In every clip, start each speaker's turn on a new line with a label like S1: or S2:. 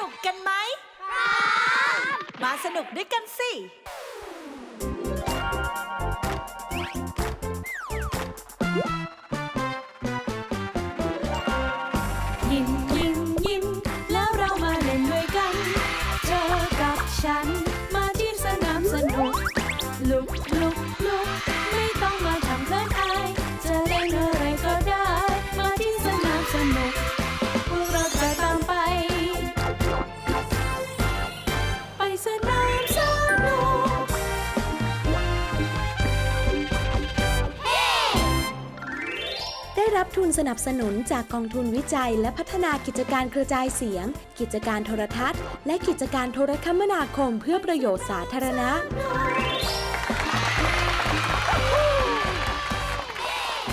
S1: นุกกันไหม มาสนุกด้วยกันสิ
S2: ทุนสนั
S3: บสนุนจากกองทุนวิจัย และพัฒนากิจการกระจายเสียง กิจการโทรทัศน์ และกิจการโทรคมนาคมเพื่อประโยชน์สาธารณะ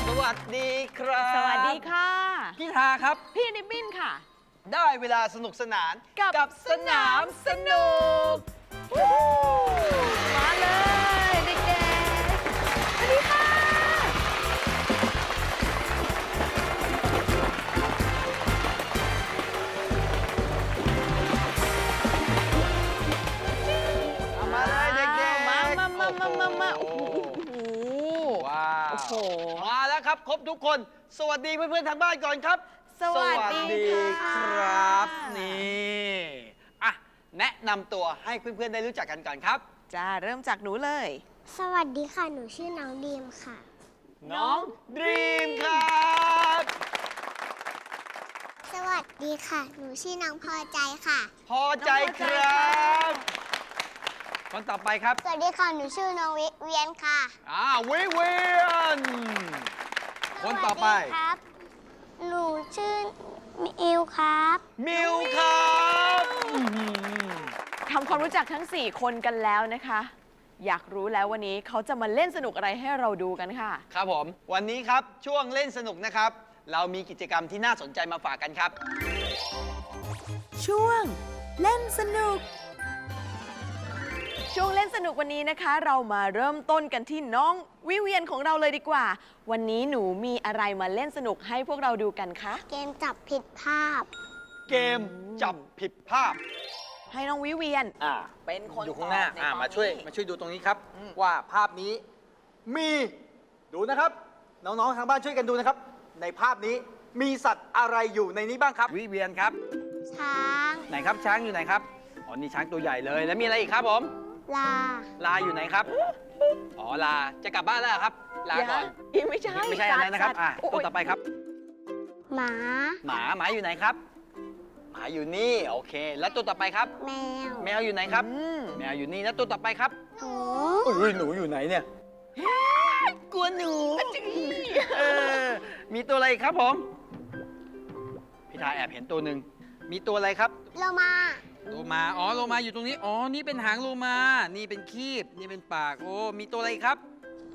S4: สวัสดีครับ
S5: สวัสดีค่ะ
S4: พี่ทาครับ
S5: พี่นิบบินค่ะ
S4: ได้เวลาสนุกสนาน
S5: กับสนามสนุก มาเลย
S4: มาแล้วครับ ครบทุกคน สวัสดีเพื่อนๆทางบ้านก่อนครับ
S5: สวัสดี
S4: ค
S5: ค่ะ
S4: รับนี่อะแนะนำตัวให้เพื่อนๆได้รู้จักกันก่อนครับ
S5: จ้าเริ่มจากหนูเลย
S6: สวัสดีค่ะ หนูชื่อน้องดีมค่ะ
S4: น้องดรีมครับ
S6: สวัสดีค่ะ หนูชื่อน้องพอใจค่ะ
S4: พอใจครับ คนต่อไปครับ
S6: สวัสดีค่ะ หนูชื่อน้องวิเวียนค่ะ
S4: อ่าวิเวียน คนต่อไป
S6: สวัสดีครับ หนูชื่อมิวครับ
S4: มิวครับอื้อหือ
S5: ทำความรู้จักทั้ง 4 คนกันแล้วนะคะ อยากรู้แล้ววันนี้เขาจะมาเล่นสนุกอะไรให้เราดูกันค่ะ
S4: ครับผม วันนี้ครับช่วงเล่นสนุกนะครับ เรามีกิจกรรมที่น่าสนใจมาฝากกันครับ
S3: ช่วง เล่นสนุก
S5: ช่วงเล่นสนุกวันนี้นะคะ เรามาเริ่มต้นกันที่น้องวิเวียนของเราเลยดีกว่า วันนี้หนูมีอะไรมาเล่นสนุกให้พวกเราดูกันคะ
S6: เกมจับผิดภาพ
S4: เกมจับผิดภาพ
S5: ให้น้องวิเวียน
S4: อ่า
S5: เป็นคน
S4: อยู่ข้างหน้า
S5: ตอบใน
S4: อ่า
S5: ตอน
S4: มาช่วย
S5: นี้
S4: มาช่วยดูตรงนี้ครับ
S5: อืม
S4: ว่าภาพนี้มีดูนะครับ น้องๆทางบ้านช่วยกันดูนะครับ ในภาพนี้มีสัตว์อะไรอยู่ในนี้บ้างครับ วิเวียนครับ
S6: ช้าง
S4: ไหนครับช้างอยู่ไหนครับอ๋อนี่ช้างตัวใหญ่เลยแล้วมีอะไรอีกครับผม
S6: ลา
S4: ลาอยู่ไหนครับ อ๋อ ลา จะกลับบ้านแล้วเหรอครับ ลาก่อน
S5: ยังไม่ใช่
S4: ไม่ใช่อันนั้นนะครับ
S5: สัตว์
S4: อะ
S5: โอ้
S4: ตัวยต่อไปครับ
S6: หมา
S4: หมา หมาอยู่ไหนครับ หมาอยู่นี่ โอเค แล้วตัวต่อไปครับ
S6: แมว
S4: แมวอยู่ไหนครับ
S5: อืม
S4: แมวอยู่นี่ แล้วตัวต่อไปครับ
S6: หนู
S4: อุ้ยหนูอยู่ไหนเนี่ย กลัวหนูเออมีตัวอะไรอีกครับผม พี่ทาแอบเห็นตัวหนึ่ง มีตัวอะไรครับ
S6: โลมา
S4: โลมาอ๋อโลมาอยู่ตรงนี้อ๋อนี่เป็นหางโลมา นี่เป็นคีบนี่เป็นปากโอ้มีตัวอะไรอีกครับ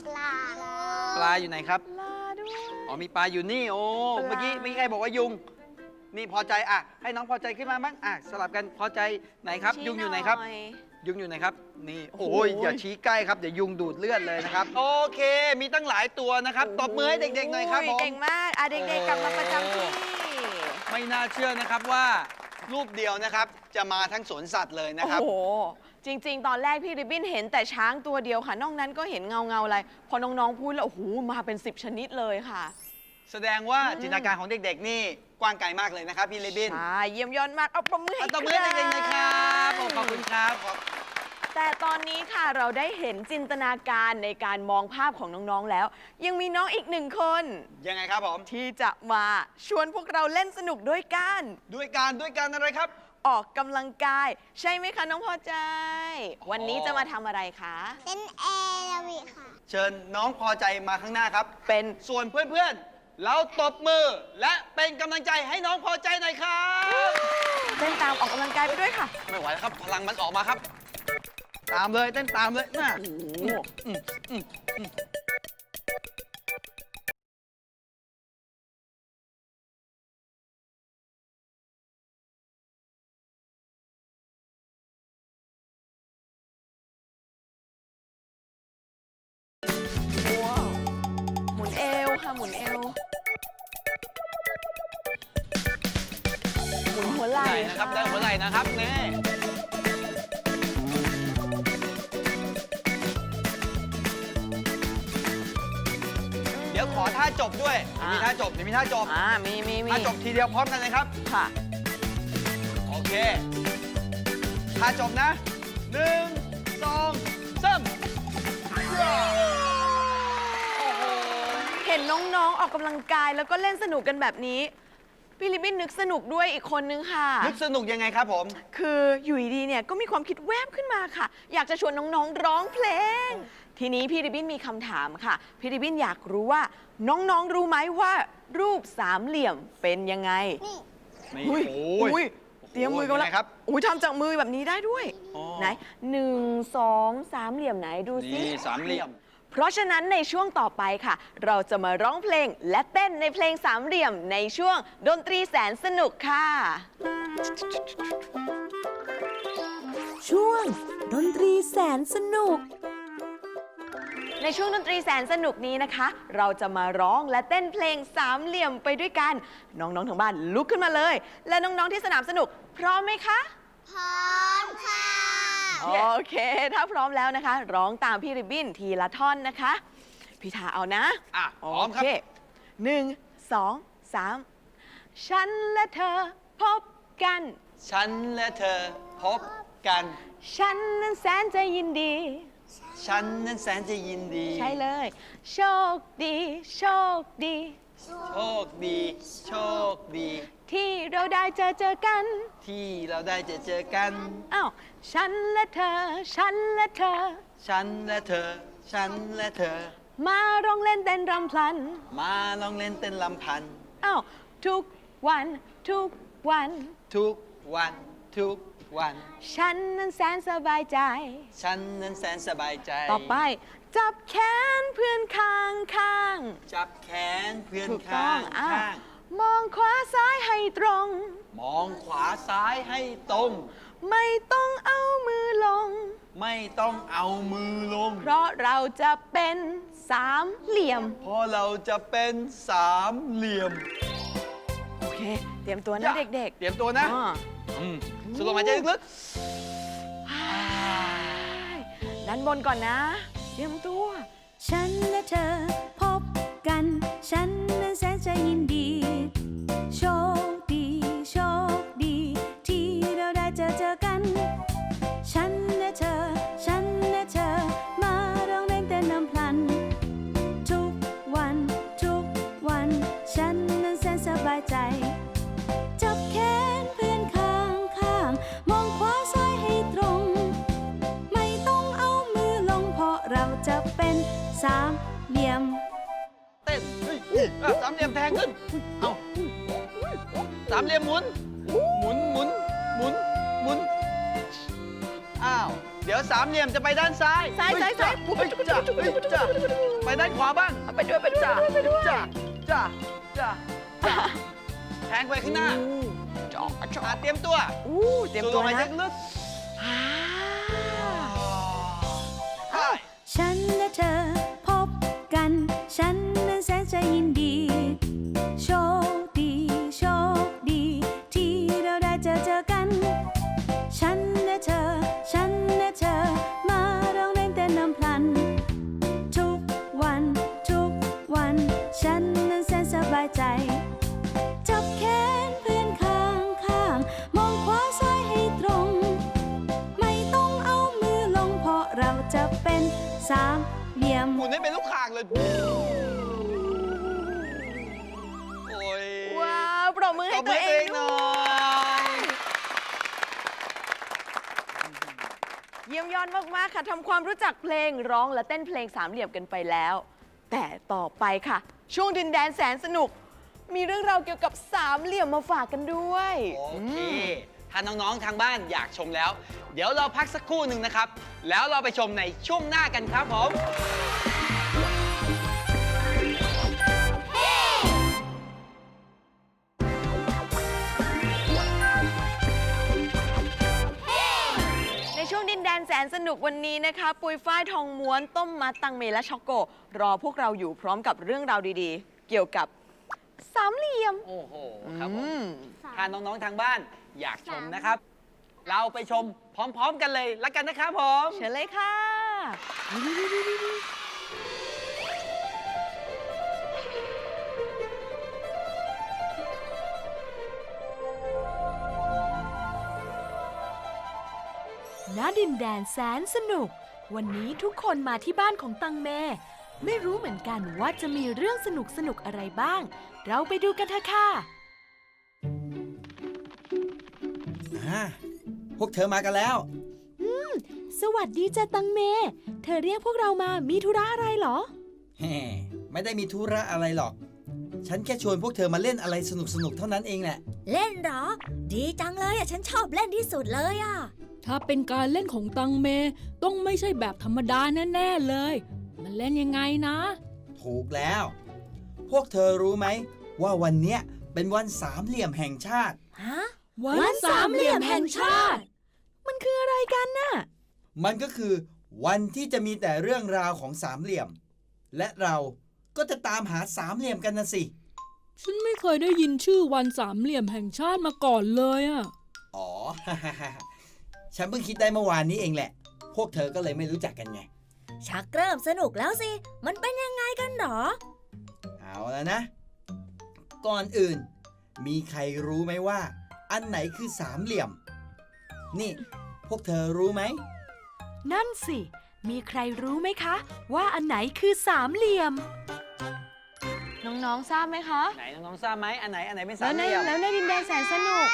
S6: ปลา
S4: ปลาอยู่ไหนครับ
S5: ลาด้วย
S4: อ๋อมีปลาอยู่นี่โอ้
S5: ปลา
S4: เมื่อกี้เมื่อกี้ใครบอกว่ายุง นี่พอใจอะให้น้องพอใจขึ้นมาบ้างอะสลับกันพอใจไหนครับ
S5: ชี้
S4: ยุงอยู่ไหนครับ
S5: อย
S4: ยุงอยู่ไหนครับ นี่
S5: โอ้
S4: โอ้
S5: โห
S4: ยอย่าชี้ใกล้ครับเดี๋ยวยุงดูดเลือดเลยนะครับ โอเค มีตั้งหลายตัวนะครับตบมือให้เด็กๆหน่อยครับ
S5: โผ
S4: ม
S5: เก่งมากอะเด็กๆกลับมาประจำที่
S4: ไม่น่าเชื่อนะครับว่า รูปเดียวนะครับ จะมาทั้งสวนสัตว์เลยนะครับ
S5: โอ้โห จริง ๆ ตอนแรกพี่ริบบิ้นเห็นแต่ช้างตัวเดียวค่ะนอกนั้นก็เห็นเงาเงาๆอะไร พอน้อง ๆ พูดแล้ว โอ้โห มาเป็น 10 ชนิดเลยค่ะ
S4: แสดงว่าจินตนาการของเด็กๆ นี่กว้างไกลมากเลยนะครับพี่เลบิน
S5: ใช่ เยี่ยมยอดมาก เอาปรบมือให้
S4: เอาตบมือให้เด็กๆหน่อยครับโอ้ขอบคุณครับขอบ
S5: แต่ตอนนี้ค่ะเราได้เห็นจินตนาการในการมองภาพของน้องๆแล้ว ยังมีน้องอีกหนึ่งคน
S4: ยังไงครับผม
S5: ที่จะมาชวนพวกเราเล่นสนุกด้วยกัน
S4: ด้วยการด้วยการอะไรครับ
S5: ออกกำลังกาย ใช่ไหมคะน้องพอใจ วันนี้จะมาทำอะไรคะ
S6: เล่นแอโรบิกค่ะ
S4: เชิญน้องพอใจมาข้างหน้าครับ
S5: เป็น
S4: ส่วนเพื่อนๆ เราตบมือและเป็นกำลังใจให้น้องพอใจหน่อยครับ
S5: เต้นตามออกกำลังกายไปด้วยค่ะ
S4: ไม่ไหวแล้วครับ พลังมันออกมาครับ ตามเลยเต้นตามเลยน่ะ
S5: โอ้โห
S4: อืมอืมอืม
S5: เดี
S4: ยวพร้อมกันเลยครับ
S5: ค่ะ
S4: โอเคท่าจบนะหนึ่งสองสาม
S5: เห็นน้องๆ ออกกำลังกายแล้วก็เล่นสนุกกันแบบนี้ พี่ลิบบิ้นนึกสนุกด้วยอีกคนนึงค่ะ
S4: นึกสนุกยังไงครับผม
S5: คืออยู่ดีๆเนี่ยก็มีความคิดแวบขึ้นมาค่ะ อยากจะชวนน้องๆ ร้องเพลง ทีนี้พี่ริบบิ้นมีคำถามค่ะ พี่ริบบิ้นอยากรู้ว่า น้องๆรู้ไหมว่า รูปสามเหลี่ยมเป็นยังไง
S4: นี่
S5: อุ้ย
S4: โอ้
S5: อุ้ยเตรียมมือกัน
S4: ยั
S5: แล้
S4: ง
S5: ว
S4: ไงครับ
S5: อุ้ยทำจากมือแบบนี้ได้ด้วย
S4: อ๋อ
S5: ไหนหนึ่งสองสามเหลี่ยมไหนดูสิ
S4: นี่สามเหลี่ยม
S5: เพราะฉะนั้นในช่วงต่อไปค่ะ เราจะมาร้องเพลงและเต้นในเพลงสามเหลี่ยมในช่วงดนตรีแสนสนุกค่ะ
S3: ช่วง ดนตรีแสนสนุก
S5: ในช่วงดนตรีแสนสนุกนี้นะคะ เราจะมาร้องและเต้นเพลงสามเหลี่ยมไปด้วยกัน น้องๆทางบ้านลุกขึ้นมาเลย และน้องๆที่สนามสนุก พร้อมไหมคะ
S6: พร้อมค่ะ
S5: โอเค ถ้าพร้อมแล้วนะคะ ร้องตามพี่ริบบิ้นทีละท่อนนะคะ พี่ทาเอานะ
S4: อะพร้อมครับ
S5: โเคหนึ่งสองสามฉันและเธอพบกัน
S4: ฉันและเธอพบกัน
S5: ฉันนั้นแสนจะยินดี
S4: ฉันนั้นแสนจะยินดี
S5: ใช่เลย โชคดี โชคดี
S4: โชคดี โชคดี
S5: ที่เราได้เจอเจอกัน
S4: ที่เราได้จะเจอกัน
S5: อ้าว ฉันและเธอ ฉันและเธอ
S4: ฉันและเธอ ฉันและเธอ
S5: มาร้องเล่นเต้นรำพลัน
S4: มาลองเล่นเต้นลำพัน
S5: อ้าว ทุกวัน ทุกวัน
S4: ทุกวันทุก วัน
S5: ฉันนั้นแสนสบายใจ
S4: ฉันนั้นแสนสบายใจ
S5: ต่อไป จับแขนเพื่อนข้างข้าง
S4: จับแขนเพื่อน
S5: ถูกต้
S4: ข้า
S5: อง
S4: ง
S5: อะ
S4: ข้าง
S5: มองขวาซ้ายให้ตรง
S4: มองขวาซ้ายให้ตรง
S5: ไม่ต้องเอามือลง
S4: ไม่ต้องเอามือลง
S5: เพราะเราจะเป็นสามเหลี่ยม
S4: เพราะเราจะเป็นสามเหลี่ยม
S5: โอเค เตรียมตัวนะเด็ก
S4: เตรียมตัวนะ
S5: ๆอ่า
S4: อืม สูดลมหายใจลึก
S5: ด้านบนก่อนนะเตรียมตัว
S2: ฉันและเธอพบกัน ฉันนั้นแสนจะยินดี โชคดี โชคดี ที่เราได้เจอเจอกัน ฉันและเธอ ฉันและเธอ มาร้องเล่นเต้นนำพลัน ทุกวัน ทุกวัน ฉันนั้นแสนสบายใจ
S4: ฮ้ยอะสามเหลี่ยมแทงขึ้น เอาสามเหลี่ยมหมุน หมุนหมุนหมุนหมุน อ้าว เดี๋ยวสามเหลี่ยมจะไปด้านซ้าย
S5: ซ้าย
S4: เฮ้
S5: ซ้ายซ้าย
S4: เฮ้จ้ะเฮ้ยจ้ะไปด้านขวาบ้าง
S5: ไปด้วยไปด้วย
S4: จ้ะ
S5: ไปด้วย
S4: จ้ะจ้ะจ้ะจ้ะแทงไปข้างหน้า
S5: จอกจอ
S4: อะ
S5: ก
S4: เตรียมตัว
S5: อู้เตรียมตัว
S4: สูดลหายใจ
S5: นะ
S4: ลึก
S5: อ่า
S4: ใช่
S2: ฉันและเธอ สามเหลี่ยม
S4: หมุนให้เป็นลูกข่างเลย โอ้ย
S5: ว้าวปรบมือให้
S4: ตบ
S5: ตัวเอง
S4: ห
S5: ด้
S4: น่
S5: ว
S4: อย ย
S5: เยี่ยมยอดมาก ๆ ค่ะทำความรู้จักเพลงร้องและเต้นเพลงสามเหลี่ยมกันไปแล้ว แต่ต่อไปค่ะ ช่วงดินแดนแสนสนุก มีเรื่องราวเกี่ยวกับสามเหลี่ยมมาฝากกันด้วย
S4: โอเค ถ้าน้องๆทางบ้านอยากชมแล้ว เดี๋ยวเราพักสักครู่หนึ่งนะครับ แล้วเราไปชมในช่วงหน้ากันครับผม
S5: ในช่วงดินแดนแสนสนุกวันนี้นะคะ ปุยฝ้ายทองม้วนต้มมัดตังเมและช็อกโก รอพวกเราอยู่พร้อมกับเรื่องราวดีๆ เกี่ยวกับสามเหลี่ยม
S4: โอ้โหครับผม
S5: อืม
S4: ถ้าน้องๆทางบ้าน อยากชมนะครับ เราไปชมพร้อม ๆ กันเลยแล้วกันนะครับผม
S5: เชิญเลยค่ะ
S3: ณดินแดนแสนสนุก วันนี้ทุกคนมาที่บ้านของตังเม ไม่รู้เหมือนกันว่าจะมีเรื่องสนุกสนุกๆอะไรบ้าง เราไปดูกันเถอะค่ะ
S7: อ่าพวกเธอมากันแล้ว
S3: สวัสดีจ้ะตังเม เธอเรียกพวกเรามามีธุระอะไรเหรอ
S7: แฮ่ไม่ได้มีธุระอะไรหรอก ฉันแค่ชวนพวกเธอมาเล่นอะไรสนุกๆ เท่านั้นเองแหละ
S8: เล่นเหรอ ดีจังเลยอะ ฉันชอบเล่นที่สุดเลยอะ
S2: ถ้าเป็นการเล่นของตังเม ต้องไม่ใช่แบบธรรมดาแน่ๆเลย มันเล่นยังไงนะ
S7: ถูกแล้ว พวกเธอรู้ไหม ว่าวันเนี้ยเป็นวันสามเหลี่ยมแห่งชาติ
S8: ฮะ
S2: วันสามเหลี่ยมแห่งชาติ
S3: มันคืออะไรกันน่ะ
S7: มันก็คือวันที่จะมีแต่เรื่องราวของสามเหลี่ยม และเราก็จะตามหาสามเหลี่ยมกันนะสิ
S2: ฉันไม่เคยได้ยินชื่อวันสามเหลี่ยมแห่งชาติมาก่อนเลยอะ
S7: อ๋อ ฉันเพิ่งคิดได้เมื่อวานนี้เองแหละ พวกเธอก็เลยไม่รู้จักกันไง
S8: ชักเริ่มสนุกแล้วสิ มันเป็นยังไงกันหรอ
S7: เอาแล้วนะ ก่อนอื่น มีใครรู้ไหมว่า อันไหนคือสามเหลี่ยม นี่ พวกเธอรู้ไหม
S3: นั่นสิ มีใครรู้ไหมคะ ว่าอันไหนคือสามเหลี่ยม
S5: น้องๆ ทราบไหมคะ
S4: ไหนน้องๆทราบไหมอันไหนอันไหนเป็นสา
S5: แล้
S4: ม
S5: วใน
S4: เหลี่ยม
S5: แล้วในดินแดนแสนสนุก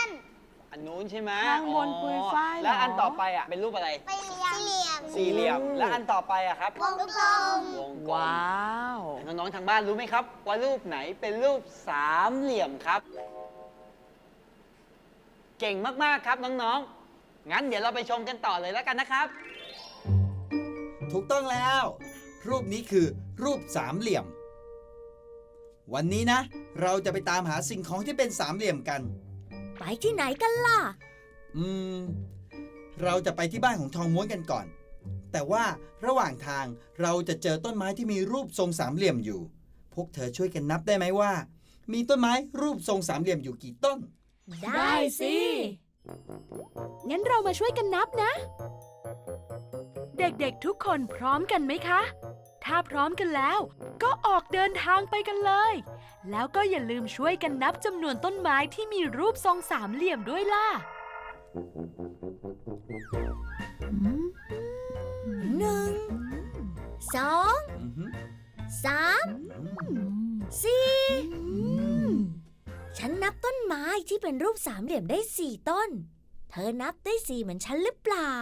S4: อันนู้นใช่ไหม
S5: ข้างบน
S4: อ๋อ
S5: ปุยฝ้ายเหรอ
S4: แล้วอันต่อไปอะเป็นรูปอะไร
S6: สี่เหลี่ยม
S4: สี่เหลี่ยม แล้วอันต่อไปอะครับ
S6: วงกลม
S4: วงกลม
S5: ว้าว
S4: น้องๆทางบ้านรู้ไหมครับ ว่ารูปไหนเป็นรูปสามเหลี่ยมครับ เก่งมาก ๆ ครับน้อง ๆ งั้นเดี๋ยวเราไปชมกันต่อเลยแล้วกันนะครับ
S7: ถูกต้องแล้ว รูปนี้คือรูปสามเหลี่ยม วันนี้นะ เราจะไปตามหาสิ่งของที่เป็นสามเหลี่ยมกัน
S8: ไปที่ไหนกันล่ะ
S7: อืม เราจะไปที่บ้านของทองม้วนกันก่อน แต่ว่าระหว่างทางเราจะเจอต้นไม้ที่มีรูปทรงสามเหลี่ยมอยู่ พวกเธอช่วยกันนับได้ไหมว่า มีต้นไม้รูปทรงสามเหลี่ยมอยู่กี่ต้น
S8: ได้สิ
S3: งั้นเรามาช่วยกันนับนะ เด็กๆทุกคนพร้อมกันไหมคะ ถ้าพร้อมกันแล้ว ก็ออกเดินทางไปกันเลย แล้วก็อย่าลืมช่วยกันนับจำนวนต้นไม้ที่มีรูปทรงสามเหลี่ยมด้วยล่ะ
S8: หนึ่งสอง
S7: อือหือ
S8: สาม
S7: อืม
S8: สี่ ฉันนับต้นไม้ที่เป็นรูปสามเหลี่ยมได้สี่ต้น เธอนับได้สี่เหมือนฉันหรือเปล่า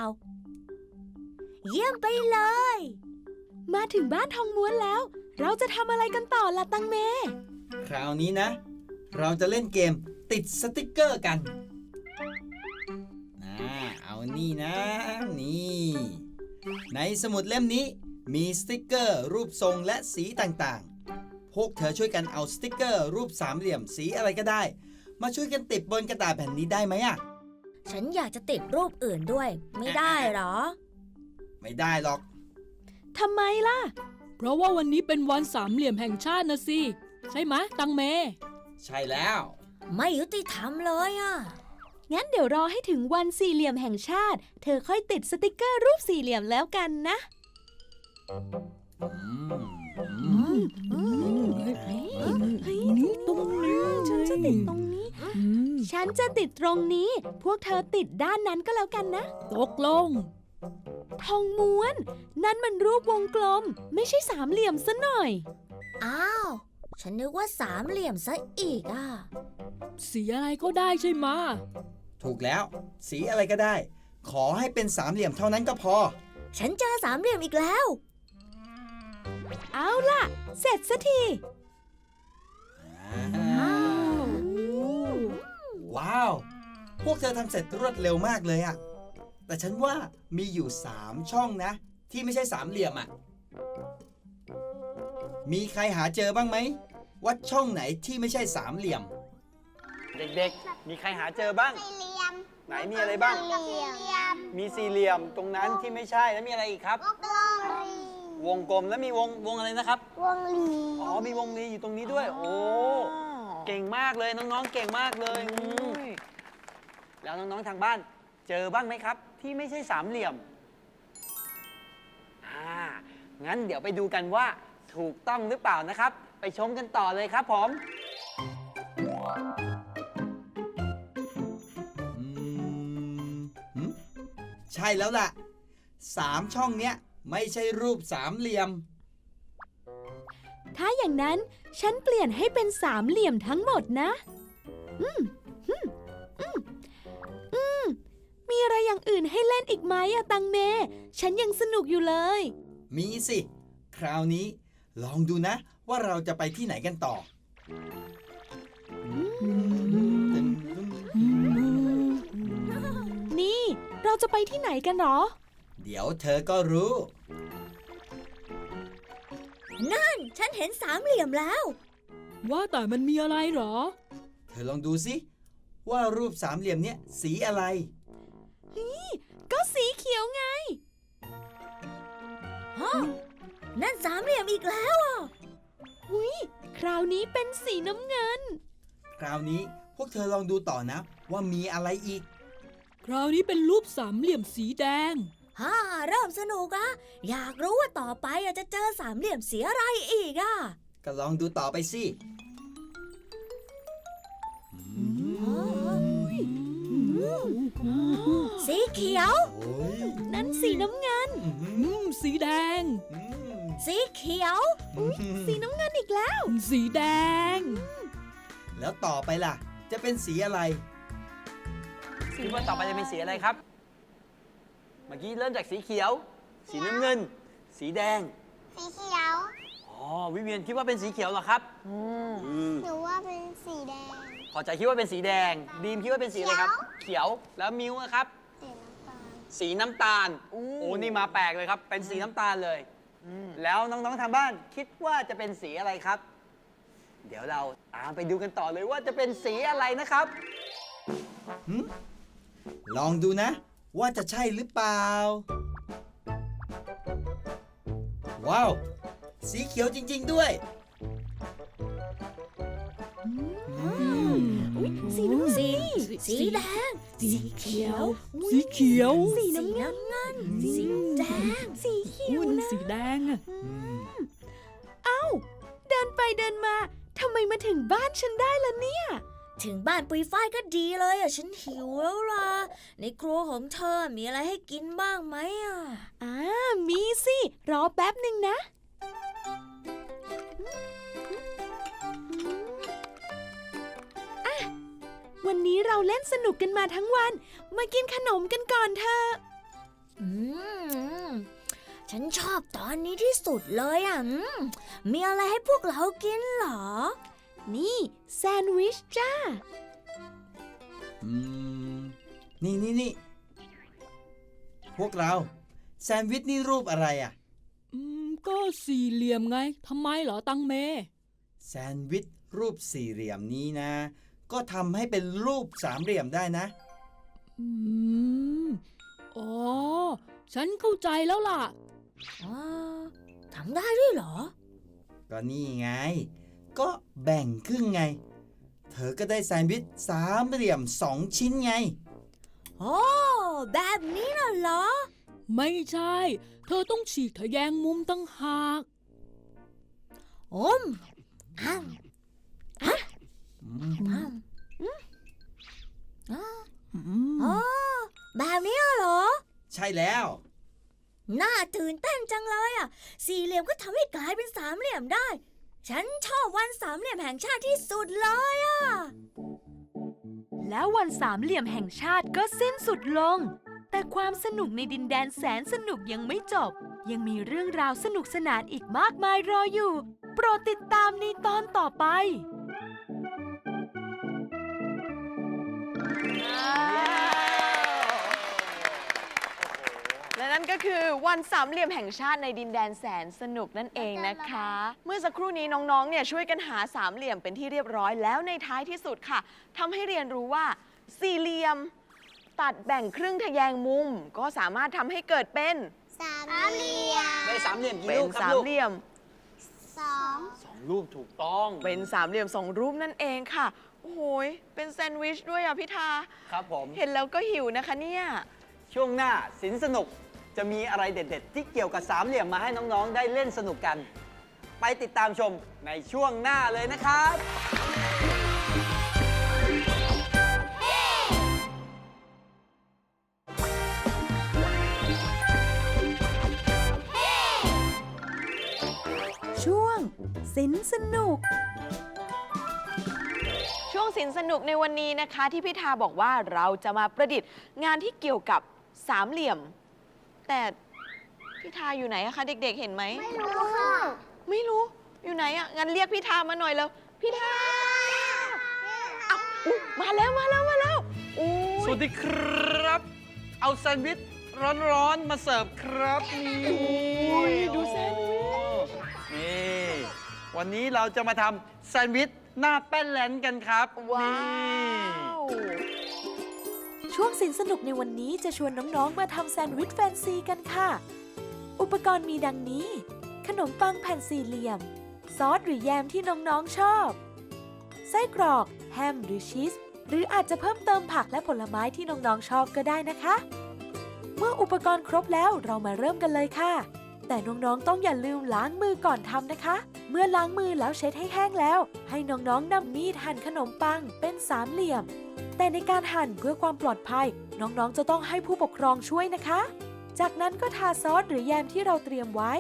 S8: เยี่ยมไปเลย
S3: มาถึงบ้านทองม้วนแล้ว เราจะทำอะไรกันต่อล่ะตังเม
S7: คราวนี้นะ เราจะเล่นเกมติดสติกเกอร์กันอ่าเอานี่นะ นี่ ในสมุดเล่มนี้มีสติกเกอร์รูปทรงและสีต่างๆ พวกเธอช่วยกันเอาสติกเกอร์รูปสามเหลี่ยมสีอะไรก็ได้ มาช่วยกันติดบนกระดาษแผ่นนี้ได้ไหมอะ
S8: ฉันอยากจะติดรูปอื่นด้วย ไม่ได้เหรอ
S7: ไม่ได้หรอก
S3: ทำไมล่ะ
S2: เพราะว่าวันนี้เป็นวันสามเหลี่ยมแห่งชาตินะสิ ใช่ไหมะตังเม
S7: ใช่แล้ว
S8: ไม่ยุติธรรมเลยอะ
S3: งั้นเดี๋ยวรอให้ถึงวันสี่เหลี่ยมแห่งชาติ เธอค่อยติดสติกเกอร์รูปสี่เหลี่ยมแล้วกันนะ
S7: อืม
S3: ตรงนี้ฉันจะติดตรงนี้ ฉันจะติดตรงนี้ พวกเธอติดด้านนั้นก็แล้วกันนะ
S2: ตกลง
S3: ทองม้วน นั่นมันรูปวงกลม ไม่ใช่สามเหลี่ยมซะหน่อย
S8: อ้าว ฉันนึกว่าสามเหลี่ยมซะอีกอะ
S2: สีอะไรก็ได้ใช่ไหมะ
S7: ถูกแล้ว สีอะไรก็ได้ ขอให้เป็นสามเหลี่ยมเท่านั้นก็พอ
S8: ฉันเจอสามเหลี่ยมอีกแล้ว
S3: เอาล่ะ เสร็จสักที
S7: ว้าว พวกเธอทำเสร็จรวดเร็วมากเลยอะแต่ฉันว่ามีอยู่สามช่องนะ ที่ไม่ใช่สามเหลี่ยมอะมีใครหาเจอบ้างไหมว่าช่องไหนที่ไม่ใช่สามเหลี่ยม
S4: เด็กๆ มีใครหาเจอบ้าง
S6: สี่เหลี่ยม
S4: ไหนมีอะไรบ้าง
S6: สี่เหลี่ยม
S4: มีสี่เหลี่ยมตรงนั้นที่ไม่ใช่แล้วมีอะไรอีกครับ
S6: วงกลม
S4: วงกลมแล้วมีวงวงอะไรนะครับ
S6: วงรี
S4: อ๋อมีวงรีอยู่ตรงนี้ด้วย โอ้ เก่งมากเลยน้องๆ เก่งมากเลยอืมแล้วน้องๆ ทางบ้าน เจอบ้างไหมครับ ที่ไม่ใช่สามเหลี่ยม อ่า งั้นเดี๋ยวไปดูกันว่าถูกต้องหรือเปล่านะครับ ไปชมกันต่อเลยครับผม
S7: อืมหึใช่แล้วล่ะสามช่องเนี้ย ไม่ใช่รูปสามเหลี่ยม
S3: ถ้าอย่างนั้นฉันเปลี่ยนให้เป็นสามเหลี่ยมทั้งหมดนะ อืมอืมอืมอืมมีอะไรอย่างอื่นให้เล่นอีกไหมอะตังเม ฉันยังสนุกอยู่เลย
S7: มีสิ คราวนี้ ลองดูนะ ว่าเราจะไปที่ไหนกันต่อ
S3: นี่ เราจะไปที่ไหนกันหรอ
S7: เดี๋ยวเธอก็รู้
S8: นั่น ฉันเห็นสามเหลี่ยมแล้ว
S3: ว่าแต่มันมีอะไรหรอ
S7: เธอลองดูสิ ว่ารูปสามเหลี่ยมเนี้ยสีอะไร
S3: ก็สีเขียวไง
S8: ฮะนั่นสามเหลี่ยมอีกแล้วอะ
S3: หุยคราวนี้เป็นสีน้ำเงิน
S7: คราวนี้พวกเธอลองดูต่อนะ ว่ามีอะไรอีก
S3: คราวนี้เป็นรูปสามเหลี่ยมสีแดง
S8: ฮ่าเริ่มสนุกอะอยากรู้ว่าต่อไปอะจะเจอสามเหลี่ยมสีอะไรอีกอะ
S7: ก็ลองดูต่อไปสิ
S8: สีเขียว
S7: โอ้ย
S3: นั่นสีน้ำเงิน
S7: อื้อหือ
S3: สีแดง
S7: อืม
S8: สีเขียว
S3: สีน้ำเงินอีกแล้ว สีแดง
S7: แล้วต่อไปล่ะ จะเป็นสีอะไร
S4: คิดว่าต่อไปจะเป็นสีอะไรครับ เมื่อกี้เริ่มจากสีเขียว สีน้ำเงิน สีแดง
S6: สีเขียว
S4: อ๋อ วิเวียนคิดว่าเป็นสีเขียวเหรอครับ
S5: อืม
S4: อืม
S6: หนูว่าเป็นสีแดง
S4: พอใจคิดว่าเป็นสีแดง ดีมคิดว่าเป็นสีอะไรครับ เขียว แล้วมิวอะครับ
S6: สีน้ำตาล
S4: สีน้ำตาล โอ้นี่มาแปลกเลยครับ เป็นสีน้ำตาลเลยแล้วน้องๆทางบ้านคิดว่าจะเป็นสีอะไรครับ เดี๋ยวเราตามไปดูกันต่อเลยว่าจะเป็นสีอะไรนะครับ
S7: ลองดูนะ ว่าจะใช่หรือเปล่า ว้าว สีเขียวจริง ๆ ด้วย
S8: สีน้ำสีสีแดง
S3: สีเขียว สีเขียว
S8: สีน้ำเงิน สีแดง
S3: สีเขียวนะสีแดงอะเอ้า เดินไปเดินมาทำไมมาถึงบ้านฉันได้ล่ะเนี่ย
S8: ถึงบ้านปุยฝ้ายก็ดีเลยอะ ฉันหิวแล้วล่ะ ในครัวของเธอมีอะไรให้กินบ้างไหมอะ
S3: อ่ามีสิ รอแป๊บหนึ่งนะอะวันนี้เราเล่นสนุกกันมาทั้งวัน มากินขนมกันก่อนเถอะ
S8: อืมฉันชอบตอนนี้ที่สุดเลยอะอืมมีอะไรให้พวกเรากินเหรอ
S3: นี่ แซนด์วิชจ้า
S7: อืม นี่นี่นี่ พวกเรา แซนด์วิชนี่รูปอะไรอะ
S9: อืม ก็สี่เหลี่ยมไง ทำไมเหรอตังเม
S7: แซนด์วิชรูปสี่เหลี่ยมนี้นะ ก็ทำให้เป็นรูปสามเหลี่ยมได้นะ
S9: อืม อ๋อ ฉันเข้าใจแล้วล่ะ
S8: อ๋อทำได้ด้วยเหรอ
S7: ก็นี่ไง ก็แบ่งครึ่งไง เธอก็ได้แซนด์วิชสามเหลี่ยมสองชิ้นไง
S8: โอ้แบบนี้น่ะเหรอ
S9: ไม่ใช่ เธอต้องฉีกทะแยงมุมตั้งหาก
S8: อมอ้าวอ้าวอ้าวอ๋อแบบนี้เหรอ
S7: ใช่แล้ว
S8: น่าตื่นเต้นจังเลยอะ สี่เหลี่ยมก็ทำให้กลายเป็นสามเหลี่ยมได้ ฉันชอบวันสามเหลี่ยมแห่งชาติที่สุดเลยอะ
S3: แล้ววันสามเหลี่ยมแห่งชาติก็สิ้นสุดลง แต่ความสนุกในดินแดนแสนสนุกยังไม่จบ ยังมีเรื่องราวสนุกสนานอีกมากมายรออยู่ โปรดติดตามในตอนต่อไป
S5: นั่นก็คือวันสามเหลี่ยมแห่งชาติในดินแดนแสนสนุกนั่นเองนะคะ เมื่อสักครู่นี้น้องๆ เนี่ยช่วยกันหาสามเหลี่ยมเป็นที่เรียบร้อยแล้วในท้ายที่สุดค่ะทำให้เรียนรู้ว่าสี่เหลี่ยม ตัดแบ่งครึ่งทะแยงมุม ก็สามารถทำให้เกิดเป็น
S6: สามเหลี่ยม
S4: ได้สามเหลี่ยมกี่
S5: เป็น
S4: รูปครั
S5: สา
S4: บ
S5: ม
S4: ลูก
S5: เหลี่ยม
S6: สอง
S4: สองรูปถูกต้อง
S5: เป็นสามเหลี่ยมสองรูปนั่นเองค่ะ โอ้โหยเป็นแซนด์วิชด้วยอะพี่ทา
S2: ครับผม
S5: เห็นแล้วก็หิวนะคะเนี่ย
S2: ช่วงหน้าสินสนุก จะมีอะไรเด็ด ๆ ที่เกี่ยวกับสามเหลี่ยมมาให้น้อง ๆ ได้เล่นสนุกกัน ไปติดตามชมในช่วงหน้าเลยนะครับ
S3: ช่วงสินสนุก
S5: ช่วงสินสนุกในวันนี้นะคะ ที่พี่ทาบอกว่าเราจะมาประดิษฐ์งานที่เกี่ยวกับสามเหลี่ยม แต่พี่ทาอยู่ไหนอะคะ เด็กๆ เห็นไหม
S6: ไม่รู้ค่ะ
S5: ไม่รู้ อยู่ไหนอะงั้นเรียกพี่ทามาหน่อยแล้ว พี่ทาอ้าวอุ๊ยมาแล้วมาแล้วมาแล้วอู้
S2: สวัสดีครับ เอาแซนด์วิชร้อนๆ มาเสิร์ฟครับนี่
S5: ยดูแซนด์วิช
S2: นี่วันนี้เราจะมาทำแซนด์วิชหน้าแป้นแลนกันครับ
S5: ว้า
S2: นี่
S5: ว
S3: ช่วงสินสนุกในวันนี้จะชวนน้องๆ มาทำแซนด์วิชแฟนซีกันค่ะ อุปกรณ์มีดังนี้ ขนมปังแผ่นสี่เหลี่ยม ซอสหรือแยมที่น้องๆชอบ ไส้กรอก แฮมหรือชีส หรืออาจจะเพิ่มเติมผักและผลไม้ที่น้องๆชอบก็ได้นะคะ เมื่ออุปกรณ์ครบแล้วเรามาเริ่มกันเลยค่ะ แต่น้องๆต้องอย่าลืมล้างมือก่อนทำนะคะ เมื่อล้างมือแล้วเช็ดให้แห้งแล้ว ให้น้องๆนำมีดหั่นขนมปังเป็นสามเหลี่ยม แต่ในการหั่นเพื่อความปลอดภัย น้องๆ จะต้องให้ผู้ปกครองช่วยนะคะ จากนั้นก็ทาซอสหรือแยมที่เราเตรียมไว้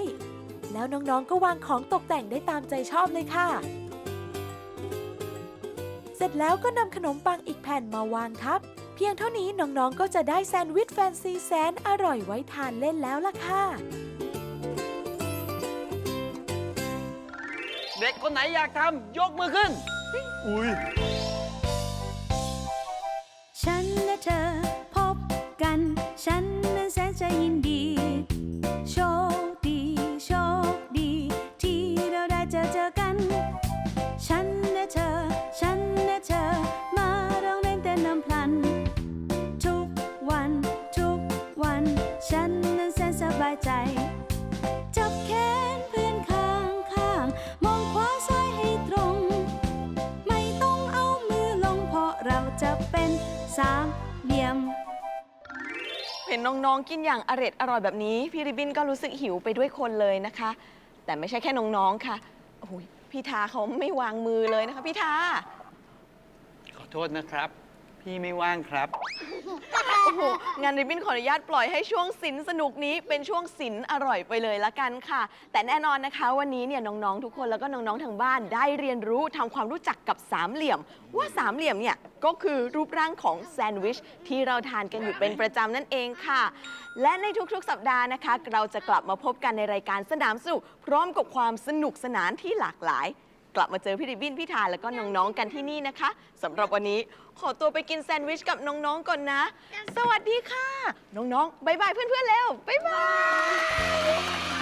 S3: แล้วน้องๆ ก็วางของตกแต่งได้ตามใจชอบเลยค่ะ เสร็จแล้วก็นำขนมปังอีกแผ่นมาวางทับ เพียงเท่านี้น้องๆ ก็จะได้แซนด์วิชแฟนซีแสนอร่อยไว้ทานเล่นแล้วล่ะค่ะ
S2: เด็กคนไหนอยากทำยกมือขึ้น อุ้ย
S10: น้องๆ
S5: กินอย่างอร็ดอร่อยแบบนี้ พี่ริบบินก็รู้สึกหิวไปด้วยคนเลยนะคะ แต่ไม่ใช่แค่น้องๆ ค่ะโอ้ยพี่ทาเขาไม่วางมือเลยนะคะพี่ทา
S2: ขอโทษนะครับ พี่ไม่ว่างครับ
S5: โอ้โหงานริบบินขออนุญาตปล่อยให้ช่วงสินสนุกนี้เป็นช่วงสินอร่อยไปเลยละกันค่ะ แต่แน่นอนนะคะวันนี้เนี่ยน้องๆทุกคนแล้วก็น้องๆทางบ้านได้เรียนรู้ทำความรู้จักกับสามเหลี่ยม ว่าสามเหลี่ยมเนี่ยก็คือรูปร่างของแซนด์วิชที่เราทานกันอยู่เป็นประจำนั่นเองค่ะ และในทุกๆสัปดาห์นะคะ เราจะกลับมาพบกันในรายการสนามสนุกพร้อมกับความสนุกสนานที่หลากหลาย กลับมาเจอพี่ริบบินพี่ทานแล้วก็น้องๆกันที่นี่นะคะสำหรับวันนี้ขอตัวไปกินแซนด์วิชกับน้องๆก่อนนะ สวัสดีค่ะ น้องๆบายบายเพื่อนๆแล้วบ๊ายบาย